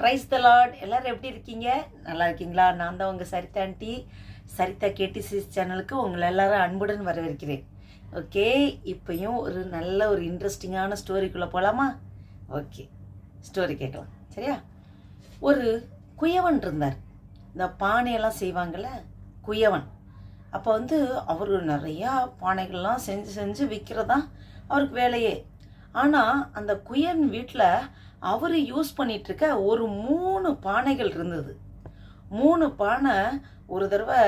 Price த Lord எல்லாரும் எப்படி இருக்கீங்க? நல்லா இருக்கீங்களா? நான் தான் உங்கள் சரிதா ஆண்டி. சரிதா கேடிசிஸ் சேனலுக்கு உங்களை எல்லாரும் அன்புடன் வரவேற்கிறேன். ஓகே இப்பையும் ஒரு நல்ல ஒரு இன்ட்ரெஸ்டிங்கான ஸ்டோரிக்குள்ளே போகலாமா ஓகே ஸ்டோரி கேட்கலாம். சரியா? ஒரு குயவன் இருந்தார். இந்த பானையெல்லாம் செய்வாங்கள்ல குயவன். அப்போ வந்து அவர் நிறையா பானைகள்லாம் செஞ்சு செஞ்சு விற்கிறதான் அவருக்கு வேலையே. ஆனால் அந்த குயன் வீட்டில் அவர் யூஸ் பண்ணிட்டு இருக்க ஒரு மூணு பானைகள் இருந்தது. மூணு பானை ஒரு தடவை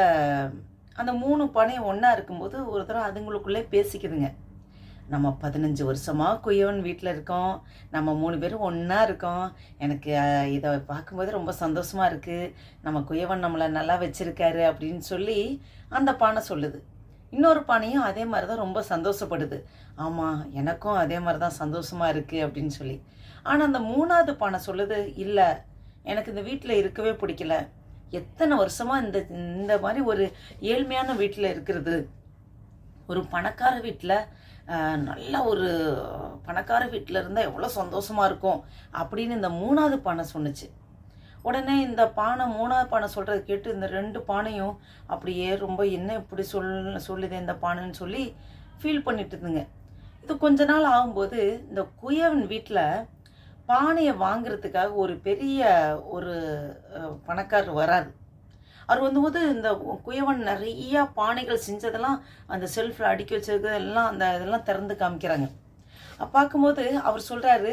அந்த மூணு பானையும் ஒன்றா இருக்கும்போது ஒரு தடவை அதுங்களுக்குள்ளே பேசிக்குதுங்க. நம்ம பதினஞ்சு வருஷமாக குயவன் வீட்டில் இருக்கோம். நம்ம மூணு பேரும் ஒன்றா இருக்கோம். எனக்கு இதை பார்க்கும்போது ரொம்ப சந்தோஷமாக இருக்குது நம்ம குயவன் நம்மளை நல்லா வச்சுருக்காரு அப்படின்னு சொல்லி அந்த பானை சொல்லுது. இன்னொரு பானையும் அதே மாதிரி தான் ரொம்ப சந்தோஷப்படுது. ஆமாம் எனக்கும் அதே மாதிரி தான் சந்தோஷமாக இருக்குது அப்படின்னு சொல்லி. ஆனால் அந்த மூணாவது பானை சொல்லுது இல்லை எனக்கு இந்த வீட்டில் இருக்கவே பிடிக்கல. எத்தனை வருஷமாக இந்த இந்த மாதிரி ஒரு ஏழ்மையான வீட்டில் இருக்கிறது. ஒரு பணக்கார வீட்டில் நல்ல ஒரு பணக்கார வீட்டில் இருந்தால் எவ்வளோ சந்தோஷமாக இருக்கும். அப்படின்னு இந்த மூணாவது பானை சொன்னுச்சு. உடனே இந்த பானை மூணாவது பானை சொல்கிறத கேட்டு இந்த ரெண்டு பானையும் அப்படியே ரொம்ப என்ன இப்படி சொல் சொல்லுது இந்த பானைன்னு சொல்லி ஃபீல் பண்ணிட்டு இருந்துங்க. இது கொஞ்ச நாள் ஆகும்போது இந்த குயவன் வீட்டில் பானையை வாங்குறதுக்காக ஒரு பெரிய ஒரு பணக்காரர் வராரு. அவர் வந்தபோது இந்த குயவன் நிறையா பானைகள் செஞ்சதெல்லாம் அந்த செல்ஃபில் அடுக்கி வச்சது அந்த இதெல்லாம் திறந்து காமிக்கிறாங்க. பார்க்கும்போது அவர் சொல்கிறாரு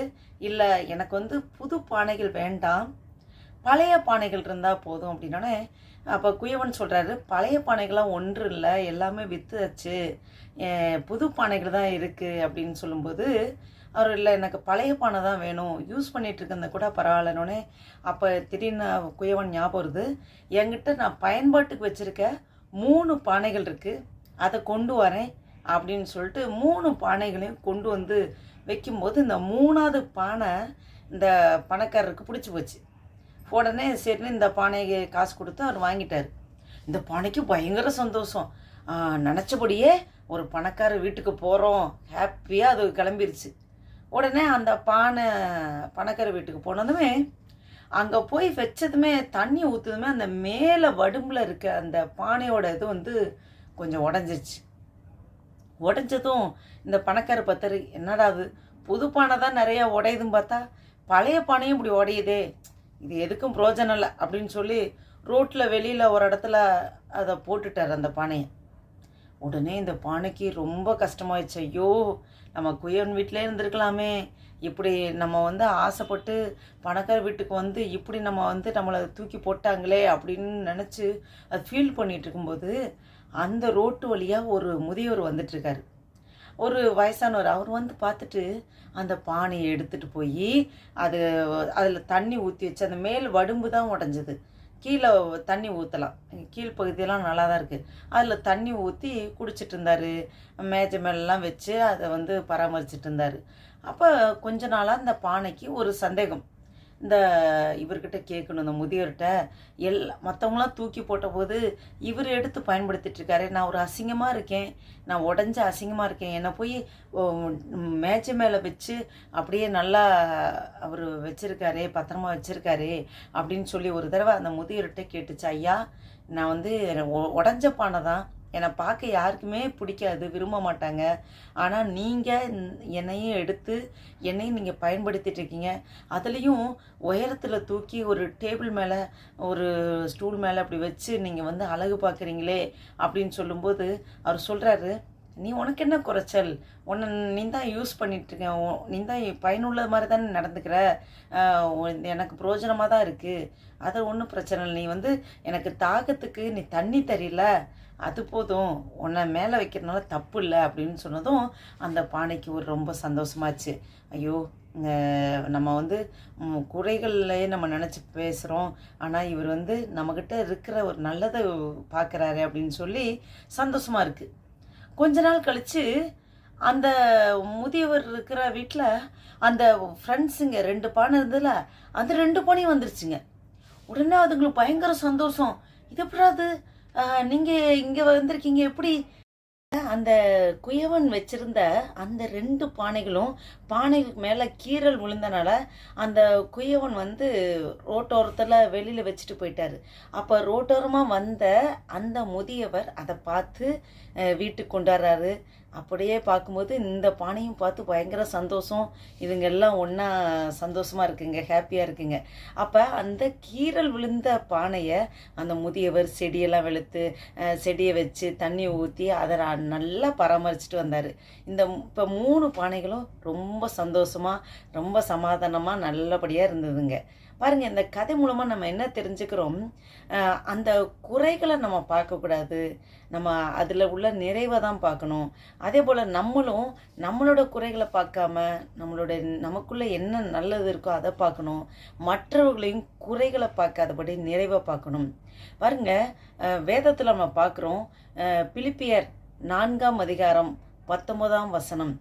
இல்லை எனக்கு வந்து புது பானைகள் வேண்டாம். பழைய பானைகள் இருந்தால் போதும் அப்படின்னோடனே அப்போ குயவன் சொல்கிறாரு பழைய பானைகள்லாம் ஒன்று இல்லை எல்லாமே விற்றுச்சு புது பானைகள் தான் இருக்குது அப்படின்னு சொல்லும்போது அவர் இல்லை எனக்கு பழைய பானை தான் வேணும். யூஸ் பண்ணிகிட்டு இருக்கிறத கூட பரவாயில்லனோடனே அப்போ திடீர்னு குயவன் ஞாபகம் வருது என்கிட்ட நான் பயன்பாட்டுக்கு வச்சுருக்க மூணு பானைகள் இருக்குது அதை கொண்டு வரேன். அப்படின்னு சொல்லிட்டு மூணு பானைகளையும் கொண்டு வந்து வைக்கும்போது இந்த மூணாவது பானை இந்த பணக்காரருக்கு பிடிச்சி போச்சு. உடனே சரின்னு இந்த பானைக்கு காசு கொடுத்து அவர் வாங்கிட்டார். இந்த பானைக்கு பயங்கர சந்தோஷம். நினச்சபடியே ஒரு பணக்கார வீட்டுக்கு போகிறோம் ஹாப்பியாக அது கிளம்பிருச்சு. உடனே அந்த பானை பணக்கார வீட்டுக்கு போனதுமே அங்கே போய் வச்சதுமே தண்ணி ஊற்றுதுமே அந்த மேலே வடும்பில் இருக்க அந்த பானையோட இது வந்து கொஞ்சம் உடஞ்சிருச்சு. உடஞ்சதும் இந்த பணக்கார பத்தர் என்னடா அது? புது பானை தான் நிறையா உடையுதுன்னு பார்த்தா பழைய பானையும் இப்படி உடையுதே. இது எதுக்கும் பிரோஜனம் இல்லை அப்படின்னு சொல்லி ரோட்டில் வெளியில் ஒரு இடத்துல அதை போட்டுட்டார் அந்த பானையை. உடனே இந்த பானைக்கு ரொம்ப கஷ்டமாயிடுச்சு. ஐயோ நம்ம குயன் வீட்டிலே இருந்திருக்கலாமே. இப்படி நம்ம வந்து ஆசைப்பட்டு பணக்கார வீட்டுக்கு வந்து இப்படி நம்ம வந்து நம்மளை தூக்கி போட்டாங்களே அப்படின்னு நினச்சி அது ஃபீல் பண்ணிகிட்டு இருக்கும்போது அந்த ரோட்டு வழியாக ஒரு முதியவர் வந்துட்டுருக்காரு ஒரு வயசானவர் அவர் வந்து பார்த்துட்டு அந்த பானையை எடுத்துகிட்டு போய் அது அதில் தண்ணி ஊற்றி வச்சு அந்த மேல் வடும்பு தான் உடஞ்சது. கீழே தண்ணி ஊற்றலாம் கீழ்ப்பகுதியெல்லாம் நல்லா தான் இருக்குது அதில் தண்ணி ஊற்றி குடிச்சிட்டு இருந்தார். மேஜை மேலெலாம் வச்சு அதை வந்து பராமரிச்சிட்டு இருந்தார். அப்போ கொஞ்ச நாளாக அந்த பானைக்கு ஒரு சந்தேகம். இந்த இவர்கிட்ட கேட்கணும் இந்த முதியவர்கிட்ட எல்லா மற்றவங்களாம் தூக்கி போட்டபோது இவர் எடுத்து பயன்படுத்திட்டுருக்காரு நான் ஒரு அசிங்கமாக இருக்கேன். நான் உடஞ்ச அசிங்கமாக இருக்கேன். என்னை போய் ஓ, மேஜை மேலே வச்சு அப்படியே நல்லா அவர் வச்சுருக்காரு பத்திரமா வச்சுருக்காரு அப்படின்னு சொல்லி ஒரு தடவை அந்த முதியவர்கிட்ட கேட்டுச்சு ஐயா நான் வந்து உடஞ்ச பானை தான். என்னை பார்க்க யாருக்குமே பிடிக்காது விரும்ப மாட்டாங்க. ஆனால் நீங்கள் என்னையும் எடுத்து என்னையும் நீங்கள் பயன்படுத்திட்டு இருக்கீங்க. அதுலேயும் உயரத்தில் தூக்கி ஒரு டேபிள் மேலே ஒரு ஸ்டூல் மேலே அப்படி வச்சு நீங்கள் வந்து அழகு பார்க்குறீங்களே அப்படின்னு சொல்லும்போது அவர் சொல்கிறாரு நீ உனக்கு என்ன குறைச்சல்? உன்னை நீ தான் யூஸ் பண்ணிட்டுருக்கேன். நீ தான் பயனுள்ள மாதிரி தானே நடந்துக்கிற? எனக்கு பிரயோஜனமாக தான் இருக்குது அது ஒன்றும் பிரச்சனை இல்லை. நீ வந்து எனக்கு தாகத்துக்கு நீ தண்ணி தெரியல அது போதும். உன்னை மேலே வைக்கிறதுனால தப்பு இல்லை அப்படின்னு சொன்னதும் அந்த பானைக்கு ஒரு ரொம்ப சந்தோஷமாச்சு. ஐயோ நம்ம வந்து ம், நம்ம நினச்சி பேசுகிறோம் ஆனால் இவர் வந்து நம்மக்கிட்ட இருக்கிற ஒரு நல்லதை பார்க்குறாரு அப்படின்னு சொல்லி சந்தோஷமாக இருக்குது கொஞ்ச நாள் கழித்து அந்த முதியவர் இருக்கிற வீட்டில் அந்த ஃப்ரெண்ட்ஸுங்க ரெண்டு பானை இருந்ததுல அந்த ரெண்டு பானையும் வந்துருச்சுங்க. உடனே அதுங்களுக்கு பயங்கர சந்தோஷம். இது எப்படாது நீங்கள் இங்கே வந்திருக்கீங்க எப்படி? அந்த குயவன் வச்சிருந்த அந்த ரெண்டு பானைகளும் பானைகளுக்கு மேலே கீறல் விழுந்தனால அந்த குயவன் வந்து ரோட்டோரத்தில் வெளியில் வச்சுட்டு போயிட்டாரு. அப்போ ரோட்டோரமாக வந்த அந்த முதியவர் அதை பார்த்து வீட்டுக்கு கொண்டாடுறாரு. அப்படியே பார்க்கும்போது இந்த பானையும் பார்த்து பயங்கர சந்தோஷம். இதுங்க எல்லாம் ஒன்றா சந்தோஷமாக இருக்குங்க ஹாப்பியாக இருக்குங்க. அப்போ அந்த கீறல் விழுந்த பானையை அந்த முதியவர் செடியெல்லாம் வெளுத்து செடியை வச்சு தண்ணி ஊற்றி அதை நல்லா பராமரிச்சுட்டு வந்தார். இந்த இப்போ மூணு பானைகளும் ரொம்ப சந்தோஷமாக ரொம்ப சமாதானமாக நல்லபடியாக இருந்ததுங்க. பாருங்க இந்த கதை மூலமாக நம்ம என்ன தெரிஞ்சுக்கிறோம்? அந்த குறைகளை நம்ம பார்க்கக்கூடாது நம்ம அதில் உள்ள நிறைவை தான் பார்க்கணும். அதே போல் நம்மளும் நம்மளோட குறைகளை பார்க்காம நம்மளோட நமக்குள்ளே என்ன நல்லது இருக்கோ அதை பார்க்கணும். மற்றவர்களையும் குறைகளை பார்க்காதபடி நிறைவை பார்க்கணும். பாருங்க வேதத்தில் நம்ம பார்க்குறோம் பிலிப்பியர் நான்காம் அதிகாரம் பத்தொன்பதாம் வசனம்.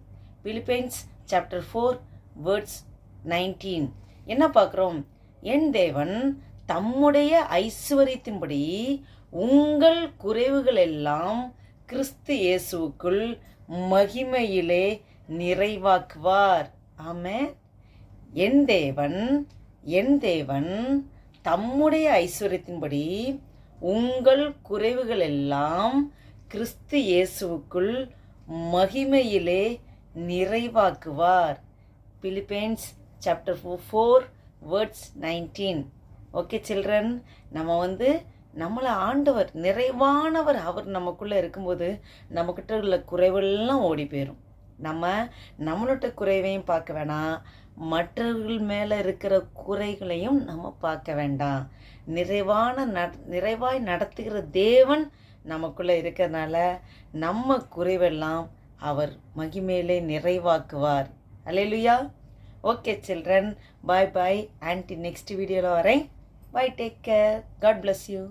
Philippians chapter four words nineteen என்ன பார்க்குறோம்? என் தேவன் தம்முடைய ஐஸ்வர்யத்தின்படி உங்கள் குறைவுகள் எல்லாம் கிறிஸ்து இயேசுவுக்குள் மகிமையிலே நிறைவாக்குவார். ஆமே என் தேவன் என் தேவன் தம்முடைய ஐஸ்வர்யத்தின்படி உங்கள் குறைவுகள் எல்லாம் கிறிஸ்து இயேசுவுக்குள் மகிமையிலே நிறைவாக்குவார். Philippians chapter four words nineteen okay children நம்ம வந்து நம்மளை ஆண்டவர் நிறைவானவர் அவர் நமக்குள்ளே இருக்கும்போது நம்மக்கிட்ட உள்ள குறைவெல்லாம் ஓடி போயிடும் நம்ம நம்மளோட குறைவையும் பார்க்க வேணாம். மற்றவர்கள் மேலே இருக்கிற குறைகளையும் நம்ம பார்க்க வேண்டாம். நிறைவான நட நிறைவாய் நடத்துகிற தேவன் நமக்குள்ளே இருக்கிறதுனால நம்ம குறைவெல்லாம் அவர் மகிமேலே நிறைவாக்குவார். அல்லேலுயா okay children bye bye aunty next வீடியோவில் வரேன். Bye take care God bless you